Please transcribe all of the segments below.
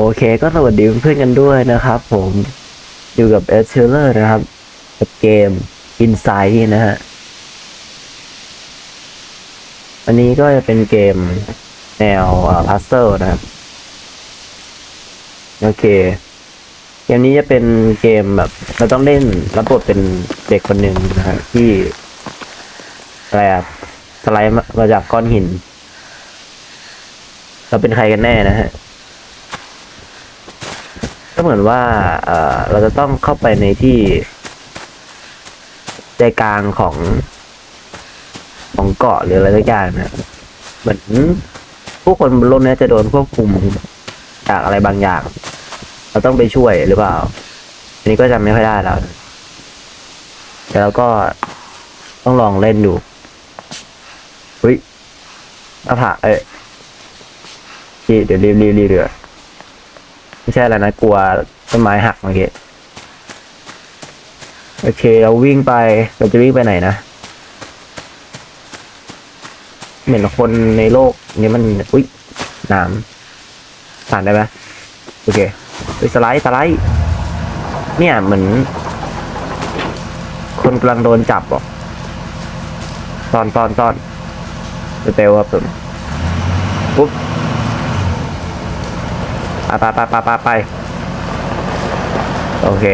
โอเคก็สวัสดีเพื่อนกันด้วยนะครับ ผมอยู่กับเอชเชลเลอร์นะครับกับเกม Inside นะฮะ อันนี้ก็จะเป็นเกมแนวพัซเซิลนะครับ โอเค เกมนี้จะเป็นเกมแบบ เราต้องเล่นรับบทเป็นเด็กคนหนึ่งนะฮะที่อะไรอะสไลด์มาจากก้อนหิน เราเป็นใครกันแน่นะฮะ ก็เหมือนว่า เออเราจะต้องเข้าไปในที่ใจกลางของ ของเกาะหรืออะไรสักอย่างนะเหมือนผู้คนบนโลกนี้จะโดนควบคุมจากอะไรบางอย่าง เราต้องไปช่วยหรือเปล่าอันนี้ก็จำไม่ค่อยได้แล้วแต่เราก็ต้องลองเล่นดูเฮ้ยหน้าผาเอ้ยพี่เดี๋ยวรีบรีบรีบเดี๋ยว ไม่ใช่อะไรนะกลัวต้นไม้หักเมื่อกี้โอเค เราวิ่งไปเราจะวิ่งไปไหนนะเหมือนคนในโลกนี้มันอุ๊ยน้ำผ่านได้ไหมโอเคเฮ้ยสไลด์สไลด์เนี่ยเหมือน คนกำลังโดนจับหรอตอนตอนตอนเร็วๆครับผมปุ๊บ ไปไปไปไปไปไปโอเค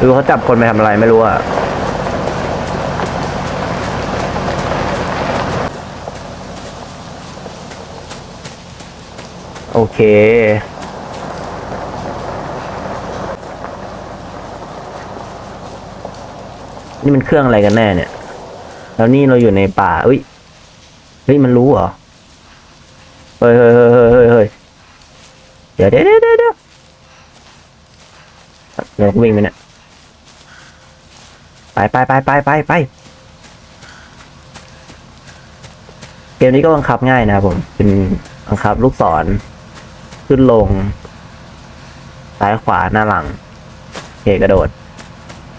ดูเขาจับคนไปทำอะไรไม่รู้อะโอเค นี่มันเครื่องอะไรกันแน่เนี่ย แล้วนี่เราอยู่ในป่าอุ้ย เฮ้ย มันรู้เหรอ เฮ้ยเฮ้ยเฮ้ยเฮ้ยเฮ้ย ดี๋ยวเดี๋ยวเดี๋ยวเดี๋ยวเดี๋ยวเราวิ่งไปเนี่ยไปไปไปไปไปไปเกมนี้ก็บังคับง่ายนะครับผมเป็นบังคับลูกศร ขึ้นลง ซ้ายขวาหน้าหลังโอเคกระโดด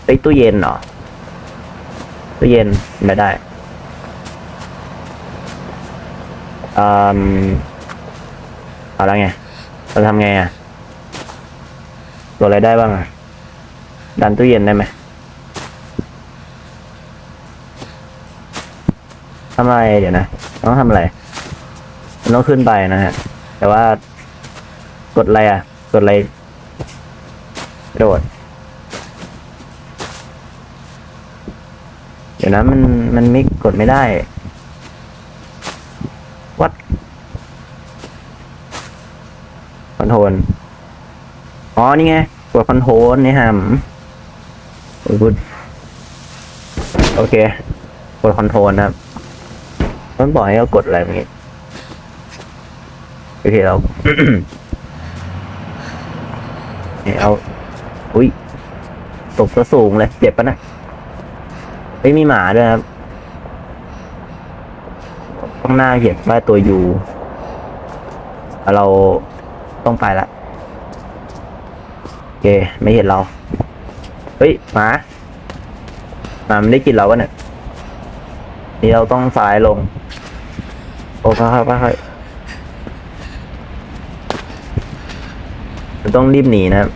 ไอตู้เย็นเหรอตู้เย็นไม่ได้อืมเอาแล้วไง เราทำไงอะตัวอะไรได้บ้างอะ ดันตู้เย็นได้ไหมทำอะไรเดี๋ยวนะต้องทำอะไรมันต้องขึ้นไปนะฮะ แต่ว่ากดอะไรอะ กดอะไรโดด เดี๋ยวนะมันมันไม่กดไม่ได้ วัด ค อนโทรลอ๋อ นี่ไงกดคอนโทรลนี่ฮะโอ้ยโอเค กดคอนโทรลนะครับมันบอกให้เรากดอะไรเมื่อกี้โอเคเราเนี่ยเอา อุ้ยตกตัวสูงเลย เจ็บปะนะไม่มีหมาด้วยครับข้างหน้าเขียนว่าตัวยูเรา ต้องไปละโอเค ไม่เห็นเรา เฮ้ยหมาหมามันได้กินเราวะเนี่ยนี่เราต้องซ้ายลง โอ้ค่อยๆค่อยต้องรีบหนีนะครับ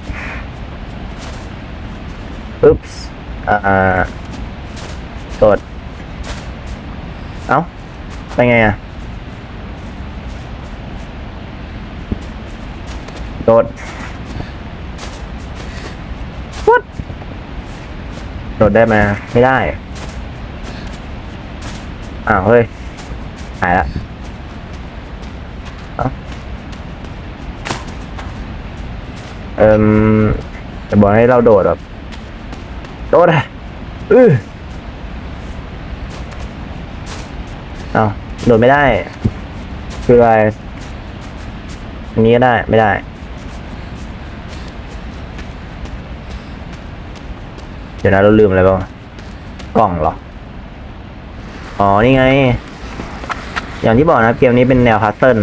ปึ๊บอ่ากด เอ้า ไปไงอะ โดด What โดดได้ไหมไม่ได้ อ้าวเฮ้ย หายละเอ้าเอิมจะบอกให้เราโดดแบบโดดอะอือเอ้าโดดไม่ได้ คืออะไรอันนี้ก็ได้ไม่ได้ ดี๋ยวนะเราลืมอะไรบ้างกล่องเหรอ อ๋อ นี่ไง อย่างที่บอกนะ เกมนี้เป็นแนวพัซเซิล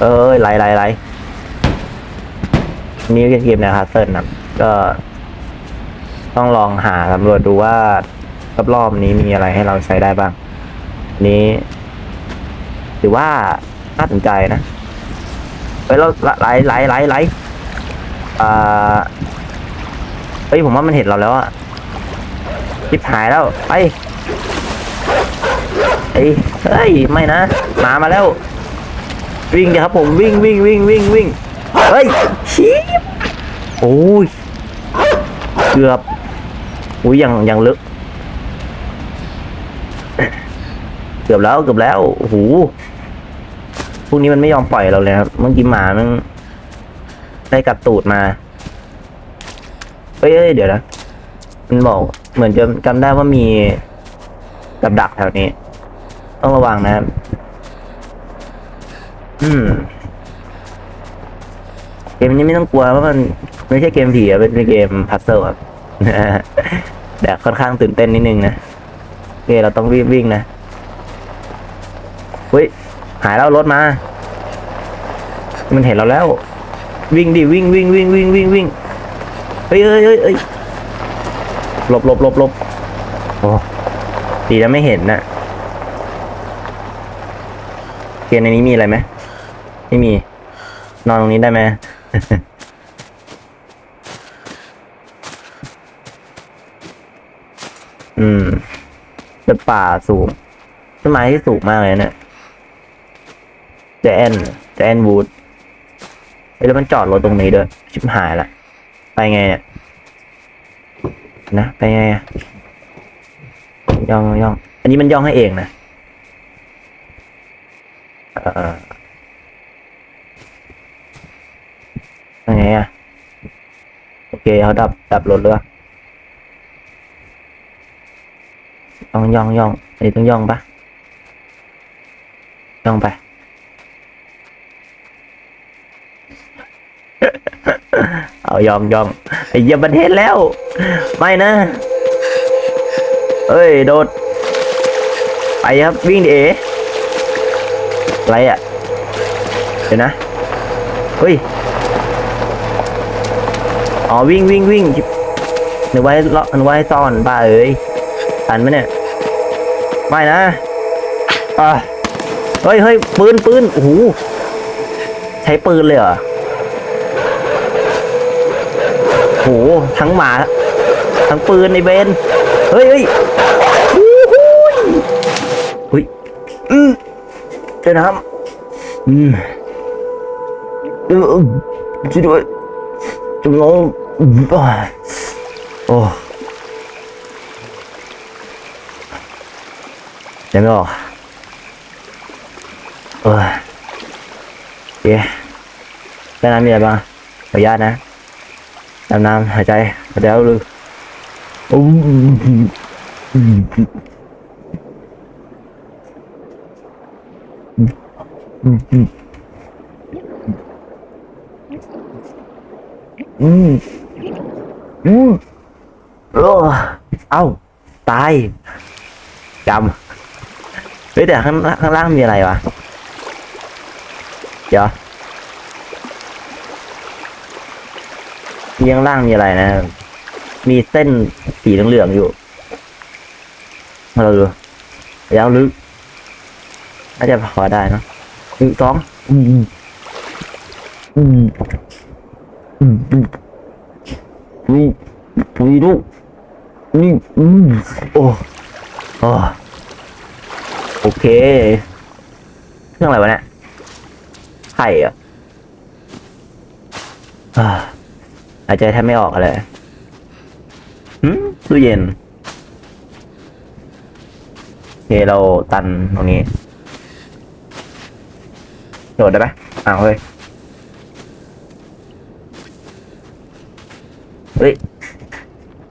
เอ้ยไล่ไล่ไล่นี่เป็นเกมแนวพัซเซิลนะก็ต้องลองหาสำรวจดูว่ารอบๆนี้มีอะไรให้เราใช้ได้บ้าง นี้ ถือว่าน่าสนใจนะเฮ้ยเราไหลไหลไหลไหลอ่า ฮ้ยผมว่ามันเห็นเราแล้วอะชิบหายแล้วไปเฮ้ยเฮ้ยไม่นะหมามาแล้ว วิ่งเดี๋ยวครับผมวิ่งวิ่งวิ่งวิ่งวิ่งเฮ้ยชิบโอ้ยเกือบอุ้ยยังยังลึกเกือบแล้วเกือบแล้วโอ้โหพวกนี้มันไม่ยอมปล่อยเราเลยครับเมื่อกี้หมามันได้กัดตูดมา เฮ้ยเอ้ยเดี๋ยวนะ มันบอก เหมือนจะจำได้ว่ามีกับดักแถวนี้ ต้องระวังนะครับอืม เกมนี้ไม่ต้องกลัวว่ามันไม่ใช่เกมผีอะเป็นเกมพัซเซิลครับแต่ค่อนข้างตื่นเต้นนิดนึงนะโอเคเราต้องรีบวิ่งนะเฮ้ย หายแล้วรถมา มันเห็นเราแล้ว วิ่งดิวิ่งวิ่งวิ่งวิ่งวิ่งวิ่ง เฮ้ยเฮ้ยเฮ้ยเฮ้ยหลบหลบหลบหลบโอ้ดีแล้วไม่เห็นน่ะเกมในนี้มีอะไรไหมไม่มี นอนตรงนี้ได้ไหมอืมเป็นป่าสูงต้นไม้ที่สูงมากเลยเนี่ยแจแอนแจแอนวูดเฮ้ยแล้วมันจอดรถตรงนี้ด้วย ชิบหายละ ไปไงเนี่ยนะไปไงอะย่องย่อง อันนี้มันย่องให้เองนะเออยังไงอะโอเคเขาดับดับรถเลยย่องย่องย่องอันนี้ต้องย่องปะย่องไป เอายองยองไอ้เหี้ยมันเห็นแล้ว ไม่นะ เอ้ย โดด ไปครับวิ่งดิเออะไรอะ เดี๋ยวนะ เฮ้ย อ๋อวิ่งวิ่งวิ่งนึกไว้เลาะนึกไว้ซ่อนบ้าเอ้ยทันไหมเนี่ย ไม่นะอ่าเฮ้ยเฮ้ยปืนปืนโอ้โหใช้ปืนเลยเหรอ โหทั้งหมา ทั้งปืนในเบนเฮ้ยเฮ้ยเฮ้ยอืมเจ้าน้ำอืมเออช่วยด้วยจงงโอ้เดี๋ยวไม่ออกเออเย้แม่น้ำมีอะไรบ้างขออนุญาตนะ ดำน้ำหายใจเดี๋ยวลึกอู้อืมอืมเออเอ้า ตายจำเฮ้ยแต่ข้างล่างข้างล่างมีอะไรวะ เดี๋ยว ที่ข้างล่างมีอะไรนะ มีเส้นสีเหลืองๆอยู่มาเราดูยาวลึกน่าจะพอได้นอะหนึ่งสองอืมอืมอืมอืมอืมอืมดูอืมอืมโอ้โอ้โอเคเครื่องอะไรวะเนี่ยไข่เหรอะอ่า หายใจแทบไม่ออกเลยหืมตู้เย็นโอเคเราตันตรงนี้ โดดได้ไหมอ้าวเฮ้ย เฮ้ย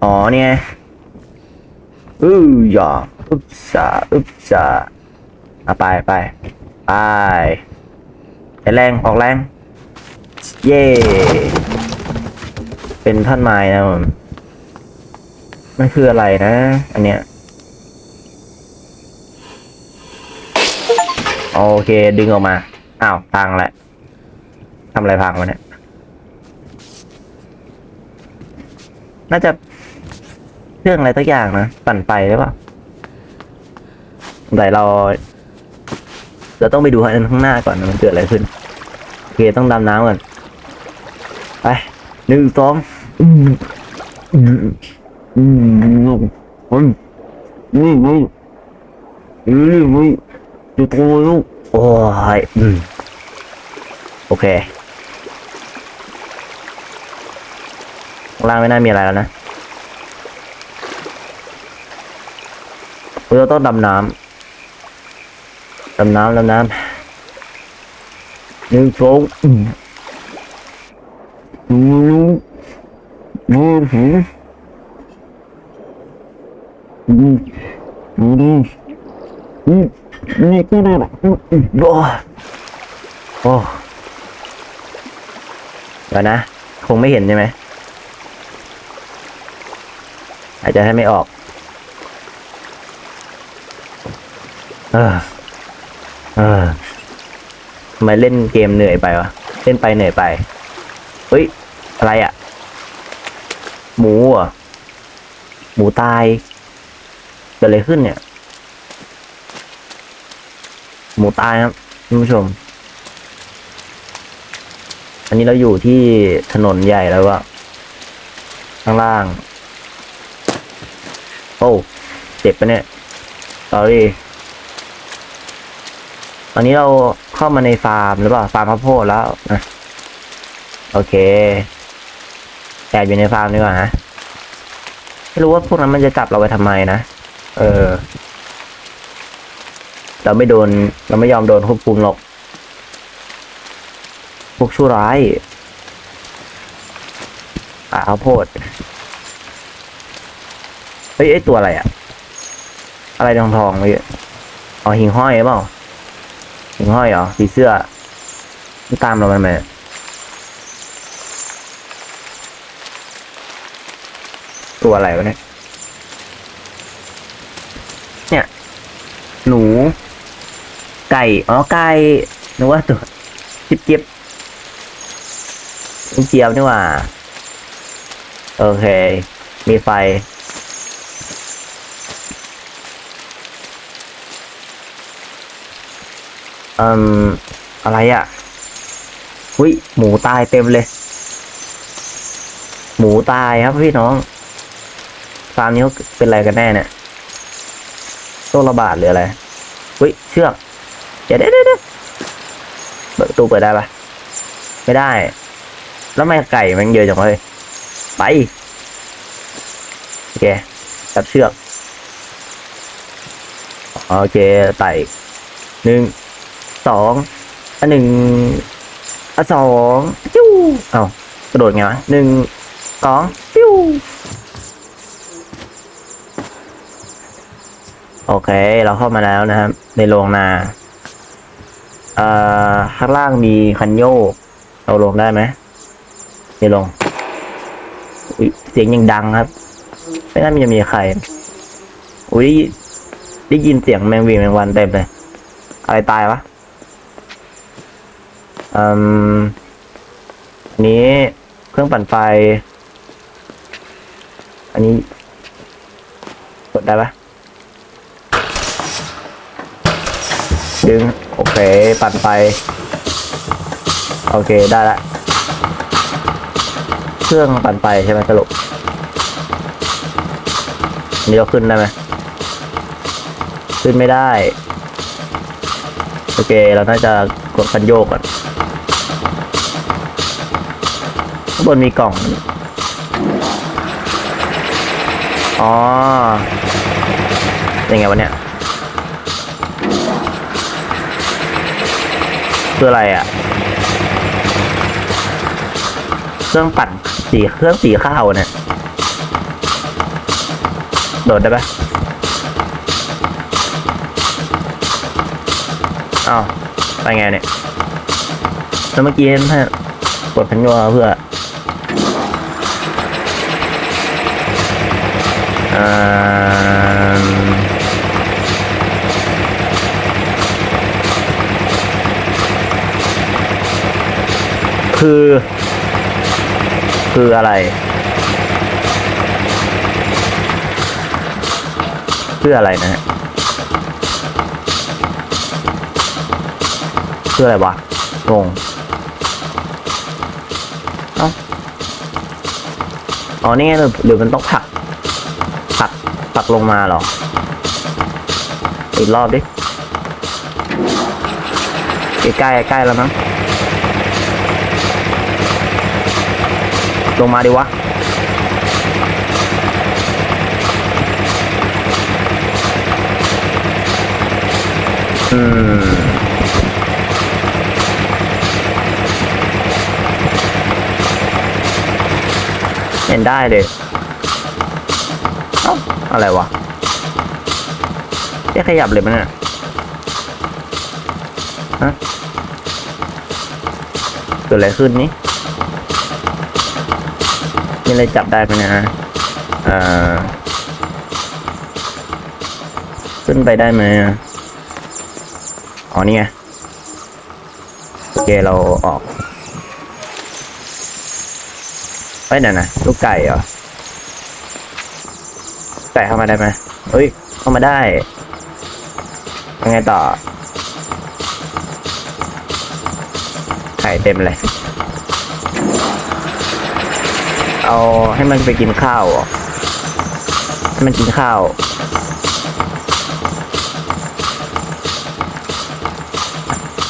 อ๋อเนี่ยอืออย่าอึบซาอึบซาเอาไปไปไปแรงออกแรง เย่ เป็นท่อนไม้นะผมมันคืออะไรนะ อันเนี้ย โอเค ดึงออกมา อ้าวพังแหละทำอะไรพังวะเนี่ย น่าจะเครื่องอะไรตักอย่างนะ ปั่นไปหรือเปล่าแต่เราเราต้องไปดูอันข้างหน้าก่อนมันเกิดอะไรขึ้น โอเค ต้องดำน้ำก่อน ไปหนึ่งสอง นี่ไงนี่ไงอยู่ตรงนู้นโอ้ยอืมโอเคล่างไม่น่ามีอะไรแล้วนะเราต้องดำน้ำดำน้ำดำน้ำหนึ่งสองหนึ่ง มอืมอืมอืมอืมอืมนี่ก็ได้ละอืมอืมโอ้โอ้เดี๋ยวนะ คงไม่เห็นใช่ไหมอาจจะให้ไม่ออก เออ เออทำไมเล่นเกมเหนื่อยไปวะ เล่นไปเหนื่อยไป เฮ้ย อะไรอะ่ะ หมูอะหมูตายเกิดอะไรขึ้นเนี่ย หมูตายครับท่านผู้ชม อันนี้เราอยู่ที่ถนนใหญ่แล้วว่าข้างล่าง โอ้เจ็บปะเนี่ย sorry ตอนนี้เราเข้ามาในฟาร์มหรือเปล่าฟาร์มข้าวโพดแล้วนะโอเค แอบอยู่ในฟาร์มดีกว่าฮะไม่รู้ว่าพวกนั้นมันจะจับเราไปทำไมนะ เออ เราไม่โดน เราไม่ยอมโดนควบคุมหรอก พวกชั่วร้ายป่าข้าวโพด เฮ้ยไอตัวอะไรอะอะไรทองทองเมื่อกี้อ๋อหิ่งห้อยหรือเปล่าหิ่งห้อยเหรอสีเสื้อตามเรามันไหม ตัวอะไรวะเนี่ย เนี่ย หนู ไก่ อ๋อ ไก่นึกว่าตัวจิบจิบเจียบนี่ว่า โอเค มีไฟอ่มอะไรอะ่ะหุยหมูตายเต็มเลย หมูตายครับพี่น้อง ฟาร์มนี้เขาเป็นอะไรกันแน่เนี่ยโรคระบาดหรืออะไรหุยเชือกเดี๋ยวเดี๋ยวเดี๋ยวเปิดประตูเปิดได้ปะไม่ได้ แล้วไม่ไก่มันเยอะจังเลยไปโอเคจับเชือกโอเคไต่หนึ่งสองอันหนึ่งอันสองจิ้วเอากระโดดไงวะหนึ่งสองจิ้ว โอเค เราเข้ามาแล้วนะครับ ในโรงนาเอ่อข้างล่างมีคันโยก เราลงได้ไหมไม่ลงอุ๊ยเสียงยังดังครับ ไม่น่ามจะมีใคร อุ้ยได้ยินเสียงแมงวีแมงวันเต็มเลย อะไรตายวะอืมอันนี้เครื่องปั่นไฟ อันนี้กดได้ปะ ดึง โอเค ปั่นไฟโอเค ได้ละ เครื่องปั่นไฟใช่ไหมสรุปนนี้เราขึ้นได้ไหมขึ้นไม่ได้ โอเค เราน่าจะกดคันโยกก่อนข้างบนมีกล่อง อ๋อยังไงวะเนี่ย คืออะไรอะ่ะ เครื่องปั่นสีเครื่องสีข้าวเนี่ย โดดได้ปะอ้าวไปไงเนี่ยแล้วเมื่อกี้ถ้ากดพันยัวเพื่ออ่า คือ คืออะไรคืออะไรนะฮะคืออะไรวะงงอ๋อ นี่ไงหรือมันต้องผัก ผัก ผักลงมาหรอ อีกรอบดิใกล้ใกล้แล้วมั้ง ลงมาดิวะ อืม เห็นได้เลยเอ้าอะไรวะจะขยับเลยมั้ยเนี่ยฮะเกิดอะไรขึ้นนี่ อะไรจับได้ไหมเนะฮะอ่าขึ้นไปได้ไหมอะอ๋อนี่ไงโอเคเราออกไปไหนนะลูกไก่เหรอไก่เข้ามาได้ไหมเฮ้ย เข้ามาได้ยังไงต่อไข่เต็มเลย เอาให้มันไปกินข้าวให้มันกินข้าว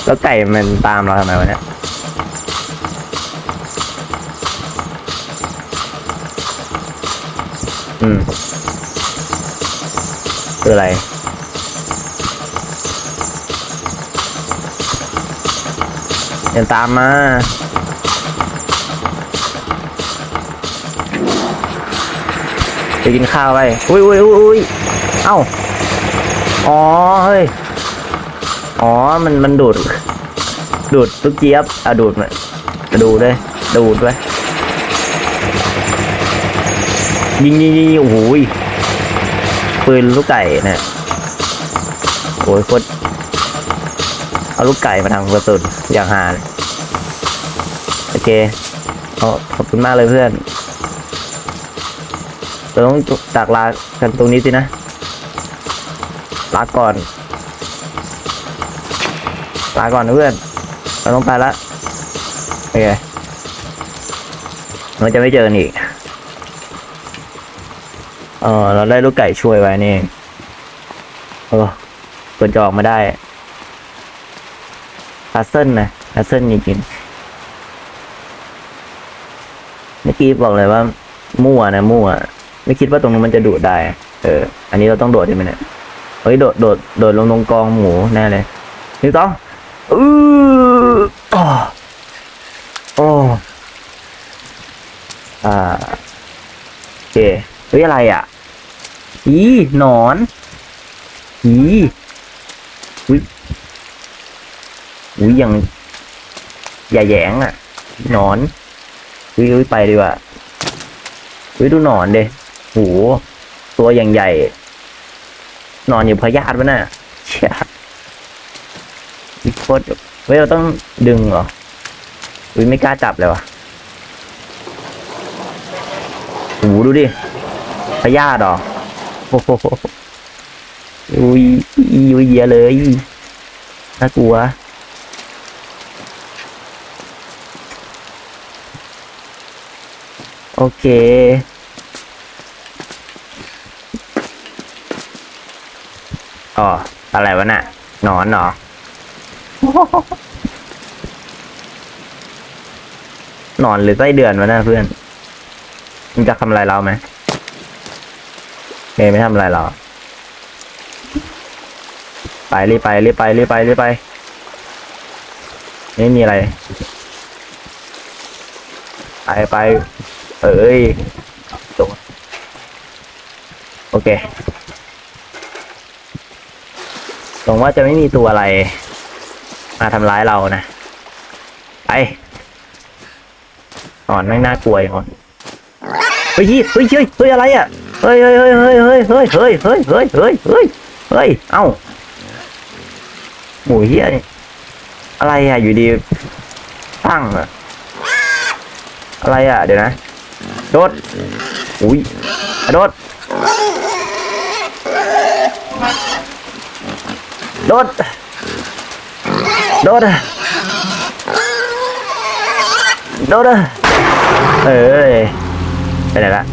แล้วไก่มันตามเราทำไมวะเนี่ยอืมคืออะไรเดินตามมา ไปกินข้าวไปอุ้ยอุ้ยอุ้ยเอ้า อ๋อ เฮ้ย อ๋อ มัน มันดูด ดูดลูกเจี๊ยบ อะ ดูดมาดูดเลยดูดไว้ยิงยิงยิงโอ้โหยปืนลูกไก่เนี่ยโอ้ยโคตรเอาลูกไก่มาทำกระสุนอย่างหาโอเคเอาขอบคุณมากเลยเพื่อน เราต้องจากลากันตรงนี้สินะ ลาก่อน ลาก่อนนะเพื่อน เราต้องไปละโอเคเราจะไม่เจอกันอีก เออเราได้ลูกไก่ช่วยไว้นี่เออเปิดจอกมาได้พัซเซิลนะพัซเซิลจริงๆเมื่อกี้บอกเลยว่า มั่วนะมั่ว ไม่คิดว่าตรงนู้นมันจะดูดได้ เออ อันนี้เราต้องโดดใช่ไหมเนี่ย เฮ้ย โดด โดด โดดลงตรงกองหมูแน่เลยหนึ่งสองอืออ๋อโอ้อ่าโอเคเฮ้ยอะไรอะอีหนอนอีอุ้ยอุ้ยยังอย่าแยงอะ หนอนอุ้ยอุ้ยไปดีกว่าอุ้ยดูหนอนเด โหตัวอย่างใหญ่ นอนอยู่พยาธิวะน่ะเชี่ยโคตรเฮ้ยเราต้องดึงเหรอ อุ้ยไม่กล้าจับเลยวะโหดูดิพยาธิหรอโอ้โหอุ้ยอุ้ยเยอะเลยน่ากลัวโอเค ออะไรวะน่ะหนอนเหรอหนอนหรือไส้เดือนวะน่ะเพื่อน มันจะทำอะไรเราไหมเมย์ไม่ทำอะไรหรอไปรีบไปรีบไปรีบไปรีบไป ไม่มีอะไร ไปไป เอ้ยจบโอเค หวังว่าจะไม่มีตัวอะไร มาทำร้ายเรานะ ไปอ่อนไม่น่ากลัวอ่อนเฮ้ยเฮ้ยเฮ้ยเฮ้ยอะไรอะเฮ้ยเฮ้ยเฮ้ยเฮ้ยเฮ้ยเฮ้ยเฮ้ยเฮ้ยเฮ้ยเฮ้ยเฮ้ยเฮ้ยเอ้าหมูเฮียนี่อะไรอะอยู่ดีตั้งอะอะไรอะ เดี๋ยวนะโดดอุ้ยโดด đốt. Đốt à. đốt à. ơi đây này đã.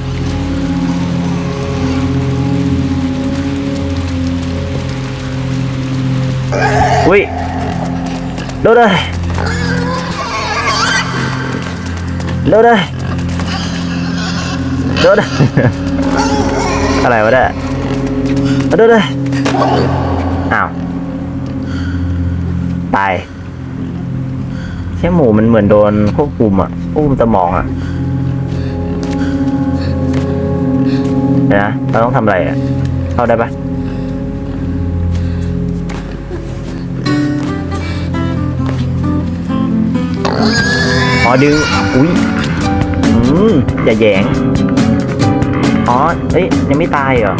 Ui. Đốt ơi. Đốt ơi. Đốt ơi à. cái này vào đây đốt ơi. Ảo ตายเชี่ยหมูมันเหมือนโดนควบคุมอะควบคุมสมองอะนะเราต้องทำอะไรอะ เข้าได้ปะอ๋อดึงอุ้ยอืมอย่าแยงอ๋อเอ้ยยังไม่ตายเหรอ